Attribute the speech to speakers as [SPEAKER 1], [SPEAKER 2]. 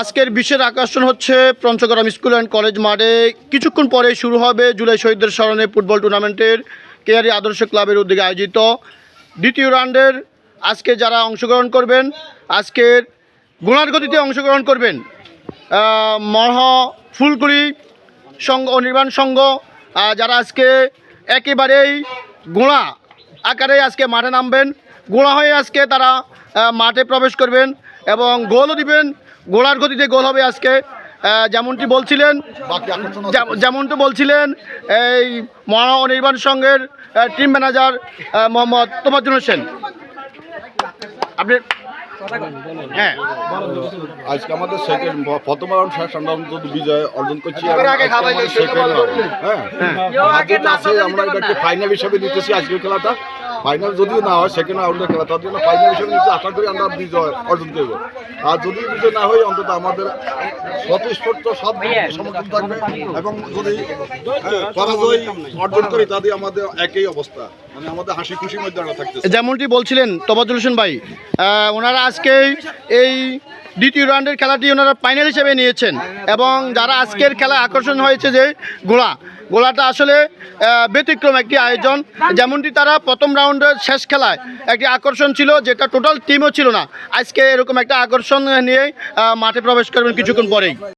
[SPEAKER 1] আজকের বিশ্বের আকর্ষণ হচ্ছে পঞ্চগড়াম স্কুল অ্যান্ড কলেজ মাঠে। কিছুক্ষণ পরে শুরু হবে জুলাই শহীদদের স্মরণে ফুটবল টুর্নামেন্টের কেয়ারি আদর্শ ক্লাবের উদ্যোগে আয়োজিত। দ্বিতীয় রাউন্ডের আজকে যারা অংশগ্রহণ করবেন আজকের গুণার গতিতে অংশগ্রহণ করবেন মহ ফুলকুড়ি সংঘ অনির্বাণ সংঘ আহ, যারা আজকে একেবারেই গোড়া আকারে আজকে মাঠে নামবেন গোড়া হয়ে আজকে তারা মাঠে প্রবেশ করবেন এবং গোলও দিবেন গোড়ার গতিতে গোল হবে আজকে যেমনটি বলছিলেন যেমনটি বলছিলেন এই মহা অনির্বাণ সংঘের টিম ম্যানেজার মোহাম্মদ জন্য সেন আপনি হ্যাঁ।
[SPEAKER 2] আজকে আমাদের সেকেন্ড প্রথম রাউন্ড শেষ রাউন্ড অন্তত বিজয় অর্জন করছি। সেকেন্ড হ্যাঁ। আমরা এটাকে ফাইনাল হিসাবে নিতেছি আজকের খেলাটা। ফাইনাল যদিও না হয় সেকেন্ড রাউন্ডের খেলা তার জন্য ফাইনাল হিসেবে নিতে আশা করি আমরা বিজয় অর্জন করব। আর যদি বিজয় না হয় অন্তত আমাদের স্বতঃস্ফূর্ত সব সমর্থন থাকবে এবং যদি হ্যাঁ, পরাজয় অর্জন করি তাদের আমাদের একই অবস্থা। মানে আমাদের হাসি খুশির মধ্যে আমরা থাকতেছি।
[SPEAKER 1] যেমনটি বলছিলেন তবাজুল হোসেন ভাই ওনারা আজকে এই দ্বিতীয় রাউন্ডের খেলাটি ওনারা ফাইনাল হিসেবে নিয়েছেন এবং যারা আজকের খেলা আকর্ষণ হয়েছে যে গোলা, গোলাটা আসলে ব্যতিক্রম একটি আয়োজন। যেমনটি তারা প্রথম রাউন্ডের শেষ খেলায় একটি আকর্ষণ ছিল, যেটা টোটাল টিমও ছিল না। আজকে এরকম একটা আকর্ষণ নিয়ে মাঠে প্রবেশ করবেন কিছুক্ষণ পরেই।